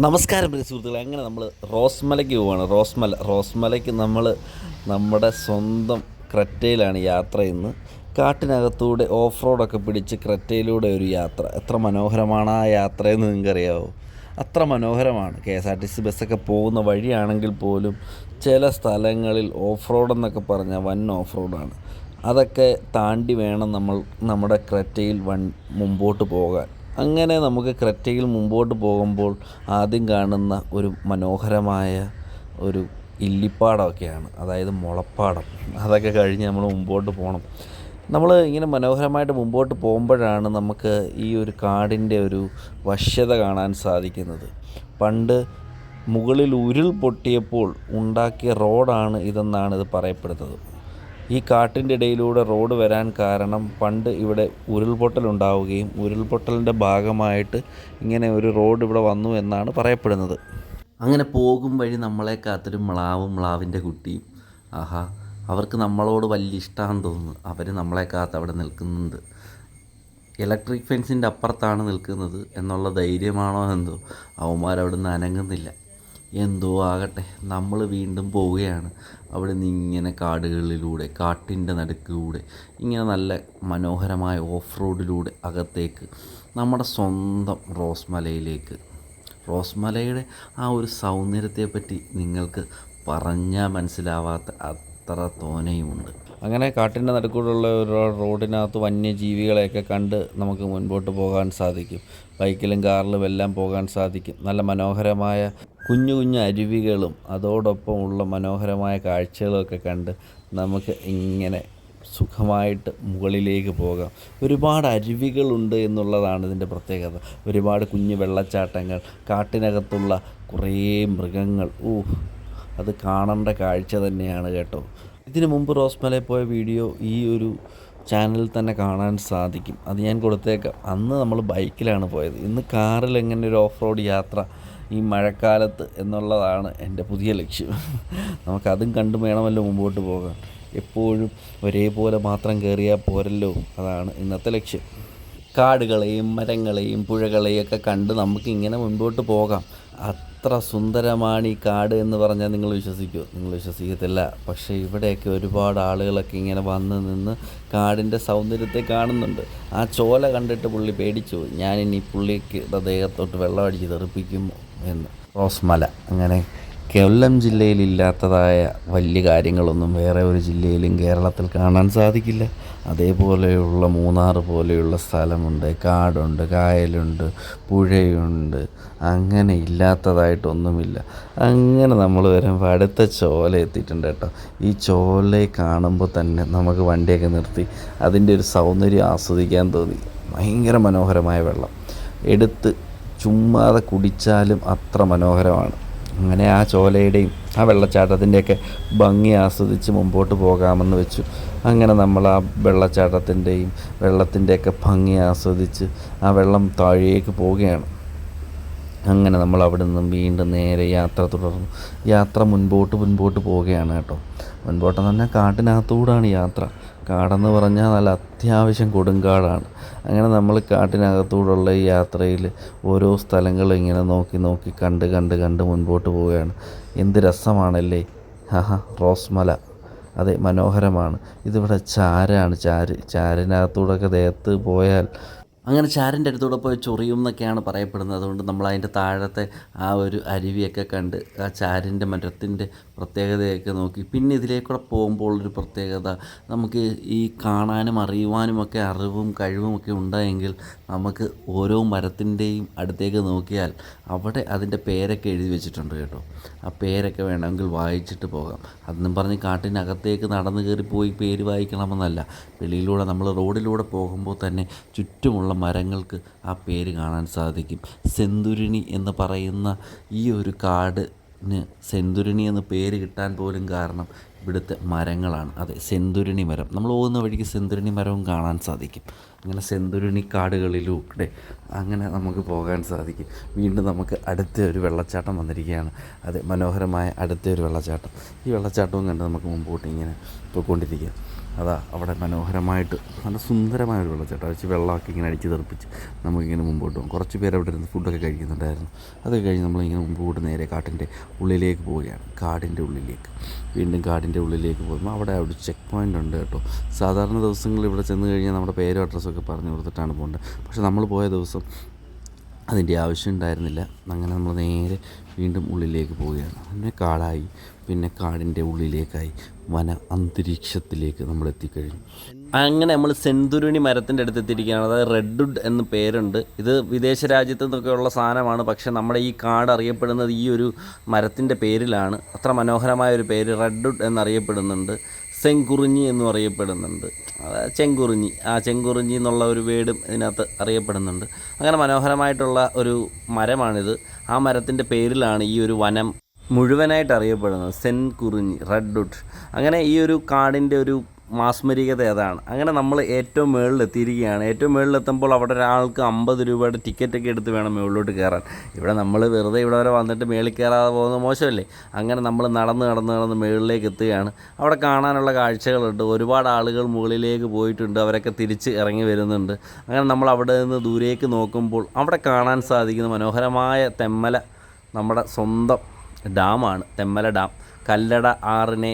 നമസ്കാരം പ്രിയ സുഹൃത്തുക്കളെ. അങ്ങനെ നമ്മൾ റോസ്മലയ്ക്ക് പോവാണ്? റോസ്മല റോസ്മലയ്ക്ക് നമ്മൾ നമ്മുടെ സ്വന്തം ക്രെറ്റയിലാണ് യാത്ര ചെയ്യുന്നത്. കാട്ടിനകത്തൂടെ ഓഫ് റോഡൊക്കെ പിടിച്ച് ക്രെറ്റയിലൂടെ ഒരു യാത്ര. എത്ര മനോഹരമാണ് ആ യാത്രയെന്ന് നിങ്ങൾക്കറിയാവോ? അത്ര മനോഹരമാണ്. K S R T C ബസ്സൊക്കെ പോകുന്ന വഴിയാണെങ്കിൽ പോലും ചില സ്ഥലങ്ങളിൽ ഓഫ് റോഡെന്നൊക്കെ പറഞ്ഞാൽ വൻ ഓഫ് റോഡാണ് അതൊക്കെ താണ്ടി വേണം നമ്മൾ നമ്മുടെ ക്രെറ്റയിൽ വൺ മുമ്പോട്ട് പോകാൻ. അങ്ങനെ നമുക്ക് ക്രെറ്റയിൽ മുമ്പോട്ട് പോകുമ്പോൾ ആദ്യം കാണുന്ന ഒരു മനോഹരമായ ഒരു ഇല്ലിപ്പാടമൊക്കെയാണ് അതായത് മുളപ്പാടം. അതൊക്കെ കഴിഞ്ഞ് നമ്മൾ മുമ്പോട്ട് പോകണം നമ്മൾ ഇങ്ങനെ മനോഹരമായിട്ട് മുമ്പോട്ട് പോകുമ്പോഴാണ് നമുക്ക് ഈ ഒരു കാടിന്റെ ഒരു വശ്യത കാണാൻ സാധിക്കുന്നത്. പണ്ട് മുകളിൽ ഉരുൾ പൊട്ടിയപ്പോൾ ഉണ്ടാക്കിയ റോഡാണ് ഇതെന്നാണ് ഇത് പറയപ്പെടുന്നത്. ഈ കാട്ടിന്റെ ഇടയിലൂടെ റോഡ് വരാൻ കാരണം പണ്ട് ഇവിടെ ഉരുൾപൊട്ടൽ ഉണ്ടാവുകയും ഉരുൾപൊട്ടലിന്റെ ഭാഗമായിട്ട് ഇങ്ങനെ ഒരു റോഡ് ഇവിടെ വന്നു എന്നാണ് പറയപ്പെടുന്നത്. അങ്ങനെ പോകും വഴി നമ്മളെ കാത്തൊരു മ്ലാവും മ്ലാവിന്റെ കുട്ടിയും. ആഹാ അവർക്ക് നമ്മളോട് വലിയ ഇഷ്ടമാണെന്ന് തോന്നുന്നു. അവർ നമ്മളെ കാത്ത് അവിടെ നിൽക്കുന്നുണ്ട്. ഇലക്ട്രിക് ഫെൻസിന്റെ അപ്പുറത്താണ് നിൽക്കുന്നത് എന്നുള്ള ധൈര്യമാണോ എന്തോ? അവന്മാരവിടെ നിന്ന് അനങ്ങുന്നില്ല. എന്തോ ആകട്ടെ. നമ്മൾ വീണ്ടും പോവുകയാണ്. അവിടെ നിന്ന് ഇങ്ങനെ കാടുകളിലൂടെ കാട്ടിന്റെ നടുക്കിലൂടെ ഇങ്ങനെ നല്ല മനോഹരമായ ഓഫ് റോഡിലൂടെ അകത്തേക്ക് നമ്മുടെ സ്വന്തം റോസ്മലയിലേക്ക്. റോസ്മലയുടെ ആ ഒരു സൗന്ദര്യത്തെപ്പറ്റി നിങ്ങൾക്ക് പറഞ്ഞാൽ മനസ്സിലാവാത്ത അത്ര തോനെയുമുണ്ട് അങ്ങനെ കാട്ടിന്റെ നടുക്കൂടെയുള്ള ഒരു റോഡിനകത്ത് വന്യജീവികളെയൊക്കെ കണ്ട് നമുക്ക് മുൻപോട്ട് പോകാൻ സാധിക്കും. ബൈക്കിലും കാറിലും എല്ലാം പോകാൻ സാധിക്കും. നല്ല മനോഹരമായ കുഞ്ഞു കുഞ്ഞു അരുവികളും അതോടൊപ്പം ഉള്ള മനോഹരമായ കാഴ്ചകളൊക്കെ കണ്ട് നമുക്ക് ഇങ്ങനെ സുഖമായിട്ട് മുകളിലേക്ക് പോകാം. ഒരുപാട് അരുവികളുണ്ട് എന്നുള്ളതാണ് ഇതിന്റെ പ്രത്യേകത. ഒരുപാട് കുഞ്ഞു വെള്ളച്ചാട്ടങ്ങൾ കാട്ടിനകത്തുള്ള കുറേ മൃഗങ്ങൾ. ഊ അത് കാണേണ്ട കാഴ്ച തന്നെയാണ് കേട്ടോ. ഇതിനു മുമ്പ് റോസ്മലയിൽ പോയ വീഡിയോ ഈ ഒരു ചാനലിൽ തന്നെ കാണാൻ സാധിക്കും. അത് ഞാൻ കൊടുത്തേക്കാം. അന്ന് നമ്മൾ ബൈക്കിലാണ് പോയത്. ഇന്ന് കാറിൽ എങ്ങനെ ഒരു ഓഫ് റോഡ് യാത്ര ഈ മഴക്കാലത്ത് എന്നുള്ളതാണ് എന്റെ പുതിയ ലക്ഷ്യം. നമുക്കതും കണ്ടു വേണമല്ലോ മുമ്പോട്ട് പോകാൻ. എപ്പോഴും ഒരേപോലെ മാത്രം കയറിയാൽ പോരല്ലോ. അതാണ് ഇന്നത്തെ ലക്ഷ്യം. കാടുകളെയും മരങ്ങളെയും പുഴകളെയും ഒക്കെ കണ്ട് നമുക്കിങ്ങനെ മുൻപോട്ട് പോകാം. അത്ര സുന്ദരമാണ് ഈ കാട് എന്ന് പറഞ്ഞാൽ നിങ്ങൾ വിശ്വസിക്കുമോ നിങ്ങൾ വിശ്വസിക്കത്തില്ല. പക്ഷേ ഇവിടെയൊക്കെ ഒരുപാട് ആളുകളൊക്കെ ഇങ്ങനെ വന്ന് നിന്ന് കാടിന്റെ സൗന്ദര്യത്തെ കാണുന്നുണ്ട്. ആ ചോല കണ്ടിട്ട് പുള്ളി പേടിച്ചു ഞാനിനി പുള്ളിക്ക് ദേഹത്തോട്ട് വെള്ളം അടിച്ച് തെറിപ്പിക്കുമോ എന്ന്. റോസ്മല അങ്ങനെ കൊല്ലം ജില്ലയിലില്ലാത്തതായ വലിയ കാര്യങ്ങളൊന്നും വേറെ ഒരു ജില്ലയിലും കേരളത്തിൽ കാണാൻ സാധിക്കില്ല. അതേപോലെയുള്ള മൂന്നാർ പോലെയുള്ള സ്ഥലമുണ്ട്. കാടുണ്ട് കായലുണ്ട് പുഴയുണ്ട്. അങ്ങനെ ഇല്ലാത്തതായിട്ടൊന്നുമില്ല. അങ്ങനെ നമ്മൾ വരുമ്പോൾ അടുത്ത ചോല എത്തിയിട്ടുണ്ട് കേട്ടോ. ഈ ചോലയെ കാണുമ്പോൾ തന്നെ നമുക്ക് വണ്ടിയൊക്കെ നിർത്തി അതിന്റെ ഒരു സൗന്ദര്യം ആസ്വദിക്കാൻ തോന്നി. ഭയങ്കര മനോഹരമായ വെള്ളം. എടുത്ത് ചുമ്മാതെ കുടിച്ചാലും അത്ര മനോഹരമാണ്. അങ്ങനെ ആ ചോലയുടെയും ആ വെള്ളച്ചാട്ടത്തിന്റെയൊക്കെ ഭംഗി ആസ്വദിച്ച് മുമ്പോട്ട് പോകാമെന്ന് വെച്ചു. അങ്ങനെ നമ്മൾ ആ വെള്ളച്ചാട്ടത്തിന്റെയും വെള്ളത്തിന്റെയൊക്കെ ഭംഗി ആസ്വദിച്ച് ആ വെള്ളം താഴേക്ക് പോവുകയാണ്. അങ്ങനെ നമ്മൾ അവിടെ നിന്നും വീണ്ടും നേരെ യാത്ര തുടർന്നു. യാത്ര മുൻപോട്ട് മുൻപോട്ട് പോവുകയാണ് കേട്ടോ. മുൻപോട്ടെന്ന് പറഞ്ഞാൽ കാട്ടിനകത്തൂടാണ് യാത്ര. കാടെന്ന് പറഞ്ഞാൽ നല്ല അത്യാവശ്യം കൊടുങ്കാടാണ് അങ്ങനെ നമ്മൾ കാട്ടിനകത്തൂടുള്ള ഈ യാത്രയിൽ ഓരോ സ്ഥലങ്ങളും ഇങ്ങനെ നോക്കി നോക്കി കണ്ട് കണ്ട് കണ്ട് മുൻപോട്ട് പോവുകയാണ്. എന്ത് രസമാണല്ലേ? ഹാ റോസ്മല. അതെ മനോഹരമാണ്. ഇതിവിടെ ചാരാണ്. ചാര് ചാരിനകത്തൂടെയൊക്കെ ദേഹത്ത് പോയാൽ അങ്ങനെ ചാരന്റെ അടുത്തൂടെ പോയി ചൊറിയും എന്നൊക്കെയാണ് പറയപ്പെടുന്നത്. അതുകൊണ്ട് നമ്മൾ അതിന്റെ താഴത്തെ ആ ഒരു അരുവിയൊക്കെ കണ്ട് ആ ചാരിന്റെ മരത്തിന്റെ പ്രത്യേകതയൊക്കെ നോക്കി. പിന്നെ ഇതിലേക്കൂടെ പോകുമ്പോൾ ഒരു പ്രത്യേകത നമുക്ക് ഈ കാണാനും അറിയുവാനുമൊക്കെ അറിവും കഴിവുമൊക്കെ ഉണ്ടായെങ്കിൽ നമുക്ക് ഓരോ മരത്തിന്റെയും അടുത്തേക്ക് നോക്കിയാൽ അവിടെ അതിന്റെ പേരൊക്കെ എഴുതി വെച്ചിട്ടുണ്ട് കേട്ടോ. ആ പേരൊക്കെ വേണമെങ്കിൽ വായിച്ചിട്ട് പോകാം. അതെന്നും പറഞ്ഞ് കാട്ടിനകത്തേക്ക് നടന്നു കയറി പോയി പേര് വായിക്കണമെന്നല്ല. വെളിയിലൂടെ നമ്മൾ റോഡിലൂടെ പോകുമ്പോൾ തന്നെ ചുറ്റുമുള്ള മരങ്ങൾക്ക് ആ പേര് കാണാൻ സാധിക്കും. സെന്തുരിണി എന്ന് പറയുന്ന ഈ ഒരു കാടിന് സെന്തുരിണി എന്ന് പേര് കിട്ടാൻ പോലും കാരണം ഇവിടുത്തെ മരങ്ങളാണ്. അതെ സെന്തുരിണി മരം. നമ്മൾ പോകുന്ന വഴിക്ക് സെന്തുരിണി മരവും കാണാൻ സാധിക്കും. അങ്ങനെ കാടുകളിലും കാടുകളിലൂടെ അങ്ങനെ നമുക്ക് പോകാൻ സാധിക്കും. വീണ്ടും നമുക്ക് അടുത്ത ഒരു വെള്ളച്ചാട്ടം വന്നിരിക്കുകയാണ്. അത് മനോഹരമായ അടുത്ത ഒരു വെള്ളച്ചാട്ടം. ഈ വെള്ളച്ചാട്ടവും കണ്ട് നമുക്ക് മുമ്പോട്ട് ഇങ്ങനെ പോയിക്കൊണ്ടിരിക്കുക. അതാ അവിടെ മനോഹരമായിട്ട് നല്ല സുന്ദരമായ ഒരു വെള്ളച്ചാട്ടം. വെച്ച് വെള്ളമൊക്കെ ഇങ്ങനെ അടിച്ച് തെറിപ്പിച്ച് നമുക്കിങ്ങനെ മുമ്പോട്ട് പോകും. കുറച്ച് പേര് അവിടെ ഇരുന്ന് ഫുഡൊക്കെ കഴിക്കുന്നുണ്ടായിരുന്നു. അതൊക്കെ കഴിഞ്ഞ് നമ്മളിങ്ങനെ മുമ്പോട്ട് നേരെ കാട്ടിന്റെ ഉള്ളിലേക്ക് പോവുകയാണ്. കാടിന്റെ ഉള്ളിലേക്ക്. വീണ്ടും കാടിന്റെ ഉള്ളിലേക്ക് പോകുമ്പോൾ അവിടെ അവിടെ ചെക്ക് പോയിന്റ് ഉണ്ട് കേട്ടോ. സാധാരണ ദിവസങ്ങളിൽ ഇവിടെ ചെന്ന് കഴിഞ്ഞാൽ നമ്മുടെ പേരും അഡ്രസ്സൊക്കെ പറഞ്ഞു കൊടുത്തിട്ടാണ് പോകേണ്ടത്. പക്ഷേ നമ്മൾ പോയ ദിവസം അതിന്റെ ആവശ്യം ഉണ്ടായിരുന്നില്ല. അങ്ങനെ നമ്മൾ നേരെ വീണ്ടും ഉള്ളിലേക്ക് പോവുകയാണ്. പിന്നെ കാടായി പിന്നെ കാടിന്റെ ഉള്ളിലേക്കായി വന അന്തരീക്ഷത്തിലേക്ക് നമ്മൾ എത്തിക്കഴിഞ്ഞു. അങ്ങനെ നമ്മൾ സെന്തുരുണി മരത്തിന്റെ അടുത്ത് എത്തിയിരിക്കുകയാണ്. അതായത് റെഡ്വുഡ് എന്ന് പേരുണ്ട്. ഇത് വിദേശ രാജ്യത്തു നിന്നൊക്കെയുള്ള സാധനമാണ്. പക്ഷേ നമ്മുടെ ഈ കാട് അറിയപ്പെടുന്നത് ഈ ഒരു മരത്തിന്റെ പേരിലാണ്. അത്ര മനോഹരമായ ഒരു പേര് റെഡ്വുഡ് എന്നറിയപ്പെടുന്നുണ്ട്. സെങ്കുറിഞ്ഞി എന്നും അറിയപ്പെടുന്നുണ്ട്. ചെങ്കുറിഞ്ഞി. ആ ചെങ്കുറിഞ്ഞി എന്നുള്ള ഒരു വീടും ഇതിനകത്ത് അറിയപ്പെടുന്നുണ്ട്. അങ്ങനെ മനോഹരമായിട്ടുള്ള ഒരു മരമാണിത്. ആ മരത്തിന്റെ പേരിലാണ് ഈ ഒരു വനം മുഴുവനായിട്ട് അറിയപ്പെടുന്നത്. സെൻ കുറിഞ്ഞി ഉഡ് അങ്ങനെ ഈ ഒരു കാടിന്റെ ഒരു മാസ്മരികത അതാണ്. അങ്ങനെ നമ്മൾ ഏറ്റവും മുകളിൽ എത്തിയിരിക്കുകയാണ് ഏറ്റവും മുകളിൽ എത്തുമ്പോൾ അവിടെ ഒരാൾക്ക് അമ്പത് രൂപയുടെ ടിക്കറ്റൊക്കെ എടുത്ത് വേണം മുകളിലോട്ട് കയറാൻ. ഇവിടെ നമ്മൾ വെറുതെ ഇവിടെ വരെ വന്നിട്ട് മേളിൽ കയറാതെ പോകുന്നത് മോശമല്ലേ? അങ്ങനെ നമ്മൾ നടന്ന് നടന്ന് നടന്ന് മുകളിലേക്ക് എത്തുകയാണ്. അവിടെ കാണാനുള്ള കാഴ്ചകളുണ്ട്. ഒരുപാട് ആളുകൾ മുകളിലേക്ക് പോയിട്ടുണ്ട്. അവരൊക്കെ തിരിച്ച് ഇറങ്ങി വരുന്നുണ്ട്. അങ്ങനെ നമ്മൾ അവിടെ നിന്ന് ദൂരേക്ക് നോക്കുമ്പോൾ അവിടെ കാണാൻ സാധിക്കുന്ന മനോഹരമായ തെമ്മല നമ്മുടെ സ്വന്തം ഡാമാണ്. തെമ്മല ഡാം. കല്ലട ആറിനെ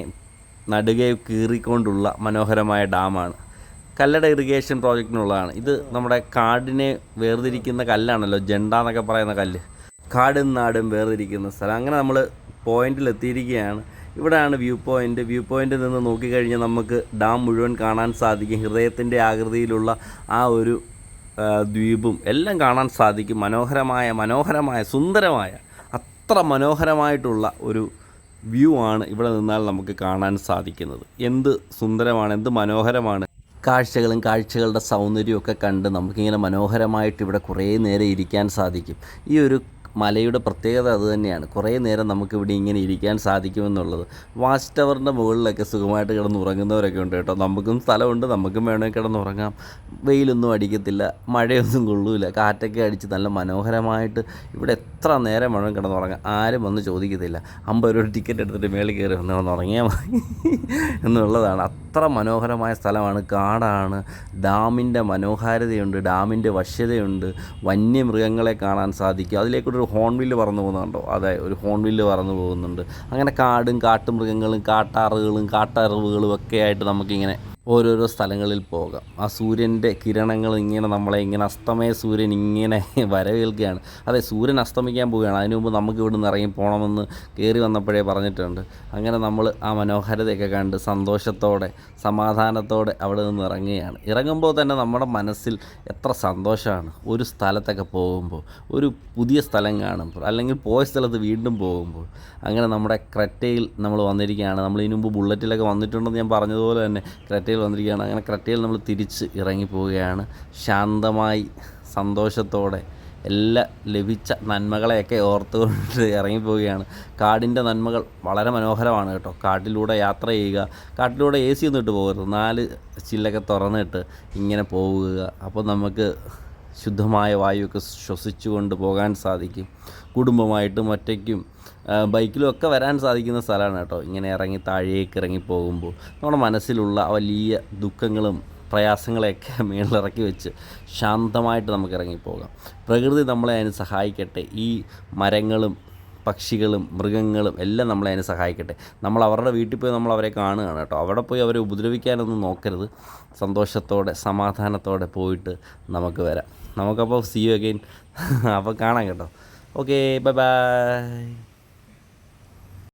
നടുകെ കീറിക്കൊണ്ടുള്ള മനോഹരമായ ഡാമാണ്. കല്ലട ഇറിഗേഷൻ പ്രോജക്റ്റിനുള്ളതാണ് ഇത് നമ്മുടെ കാടിനെ വേർതിരിക്കുന്ന കല്ലാണല്ലോ ജണ്ട എന്നൊക്കെ പറയുന്ന കല്ല്. കാടും നാടും വേർതിരിക്കുന്ന സ്ഥലം. അങ്ങനെ നമ്മൾ പോയിന്റിൽ എത്തിയിരിക്കുകയാണ്. ഇവിടെയാണ് വ്യൂ പോയിന്റ് വ്യൂ പോയിന്റിൽ നിന്ന് നോക്കിക്കഴിഞ്ഞാൽ നമുക്ക് ഡാം മുഴുവൻ കാണാൻ സാധിക്കും. ഹൃദയത്തിന്റെ ആകൃതിയിലുള്ള ആ ഒരു ദ്വീപും എല്ലാം കാണാൻ സാധിക്കും. മനോഹരമായ മനോഹരമായ സുന്ദരമായ അത്ര മനോഹരമായിട്ടുള്ള ഒരു വ്യൂ ആണ് ഇവിടെ നിന്നാൽ നമുക്ക് കാണാൻ സാധിക്കുന്നത്. എന്ത് സുന്ദരമാണ് എന്ത് മനോഹരമാണ്. കാഴ്ചകളും കാഴ്ചകളുടെ സൗന്ദര്യവും ഒക്കെ കണ്ട് നമുക്കിങ്ങനെ മനോഹരമായിട്ട് ഇവിടെ കുറേ നേരം ഇരിക്കാൻ സാധിക്കും. ഈ ഒരു മലയുടെ പ്രത്യേകത അത് തന്നെയാണ്. കുറേ നേരം നമുക്ക് ഇവിടെ ഇങ്ങനെ ഇരിക്കാൻ സാധിക്കുമെന്നുള്ളത്. വാച്ച് ടവറിന്റെ മുകളിലൊക്കെ സുഖമായിട്ട് കിടന്ന് ഉറങ്ങുന്നവരൊക്കെ ഉണ്ട് കേട്ടോ. നമുക്കും സ്ഥലമുണ്ട് നമുക്കും വേണമെങ്കിൽ കിടന്ന് ഉറങ്ങാം. വെയിലൊന്നും അടിക്കത്തില്ല മഴയൊന്നും കൊള്ളൂല. കാറ്റൊക്കെ അടിച്ച് നല്ല മനോഹരമായിട്ട് ഇവിടെ എത്ര നേരം വേണം കിടന്നുറങ്ങാം ആരും വന്ന് ചോദിക്കത്തില്ല. അമ്പത് രൂപ ടിക്കറ്റ് എടുത്തിട്ട് മേളിൽ കയറി വന്ന് കിടന്നുറങ്ങിയാൽ മതി. എന്നുള്ളതാണ്. അത്ര മനോഹരമായ സ്ഥലമാണ്. കാടാണ്. ഡാമിന്റെ മനോഹാരിതയുണ്ട്. ഡാമിന്റെ വശ്യതയുണ്ട്. വന്യമൃഗങ്ങളെ കാണാൻ സാധിക്കും. അതിലേക്കൂടെ ഒരു ഹോൺവില്ല് പറന്നു പോകുന്നുണ്ടോ? അതെ ഒരു ഹോൺവില്ല് പറന്നു പോകുന്നുണ്ട്. അങ്ങനെ കാടും കാട്ടുമൃഗങ്ങളും കാട്ടാറുകളും കാട്ടറിവുകളും ഒക്കെ ആയിട്ട് നമുക്കിങ്ങനെ ഓരോരോ സ്ഥലങ്ങളിൽ പോകാം. ആ സൂര്യന്റെ കിരണങ്ങൾ ഇങ്ങനെ നമ്മളെ ഇങ്ങനെ അസ്തമയ സൂര്യൻ ഇങ്ങനെ വരവേൽക്കുകയാണ്. അതെ സൂര്യൻ അസ്തമിക്കാൻ പോവുകയാണ്. അതിനു മുമ്പ് നമുക്ക് ഇവിടുന്ന് ഇറങ്ങി പോകണമെന്ന് കയറി വന്നപ്പോഴേ പറഞ്ഞിട്ടുണ്ട്. അങ്ങനെ നമ്മൾ ആ മനോഹാരിതയൊക്കെ കണ്ട് സന്തോഷത്തോടെ സമാധാനത്തോടെ അവിടെ നിന്ന് ഇറങ്ങുകയാണ്. ഇറങ്ങുമ്പോൾ തന്നെ നമ്മുടെ മനസ്സിൽ എത്ര സന്തോഷമാണ്. ഒരു സ്ഥലത്തൊക്കെ പോകുമ്പോൾ ഒരു പുതിയ സ്ഥലം കാണുമ്പോൾ അല്ലെങ്കിൽ പോയ സ്ഥലത്ത് വീണ്ടും പോകുമ്പോൾ. അങ്ങനെ നമ്മുടെ ക്രെറ്റയിൽ നമ്മൾ വന്നിരിക്കുകയാണ്. നമ്മൾ ഇതിനു മുമ്പ് ബുള്ളറ്റിലൊക്കെ വന്നിട്ടുണ്ടെന്ന് ഞാൻ പറഞ്ഞതുപോലെ തന്നെ ക്രെറ്റയിൽ വന്നിരിക്കുകയാണ്. അങ്ങനെ ക്രെറ്റയിൽ നമ്മൾ തിരിച്ച് ഇറങ്ങി പോവുകയാണ് ശാന്തമായി സന്തോഷത്തോടെ എല്ലാ ലഭിച്ച നന്മകളെയൊക്കെ ഓർത്തുകൊണ്ട് ഇറങ്ങിപ്പോവുകയാണ്. കാടിന്റെ നന്മകൾ വളരെ മനോഹരമാണ് കേട്ടോ. കാട്ടിലൂടെ യാത്ര ചെയ്യുക കാട്ടിലൂടെ എ സി ഒന്നും ഇട്ട് പോകരുത്. നാല് ചില്ലൊക്കെ തുറന്നിട്ട് ഇങ്ങനെ പോവുക. അപ്പോൾ നമുക്ക് ശുദ്ധമായ വായുവൊക്കെ ശ്വസിച്ചു കൊണ്ട് പോകാൻ സാധിക്കും. കുടുംബമായിട്ടും ഒറ്റയ്ക്കും ബൈക്കിലും ഒക്കെ വരാൻ സാധിക്കുന്ന സ്ഥലമാണ് കേട്ടോ. ഇങ്ങനെ ഇറങ്ങി താഴേക്ക് ഇറങ്ങി പോകുമ്പോൾ നമ്മുടെ മനസ്സിലുള്ള വലിയ ദുഃഖങ്ങളും പ്രയാസങ്ങളെയൊക്കെ മേളിലിറക്കി വെച്ച് ശാന്തമായിട്ട് നമുക്ക് ഇറങ്ങിപ്പോകാം പ്രകൃതി നമ്മളെ അതിന് സഹായിക്കട്ടെ. ഈ മരങ്ങളും പക്ഷികളും മൃഗങ്ങളും എല്ലാം നമ്മളെ അതിനെ സഹായിക്കട്ടെ. നമ്മൾ അവരുടെ വീട്ടിൽ പോയി നമ്മൾ അവരെ കാണുകയാണ് കേട്ടോ. അവിടെ പോയി അവരെ ഉപദ്രവിക്കാനൊന്നും നോക്കരുത്. സന്തോഷത്തോടെ സമാധാനത്തോടെ പോയിട്ട് നമുക്ക് വരാം. നമുക്കപ്പോൾ സി യു അഗൈൻ അപ്പോൾ കാണാം കേട്ടോ. Okay bye bye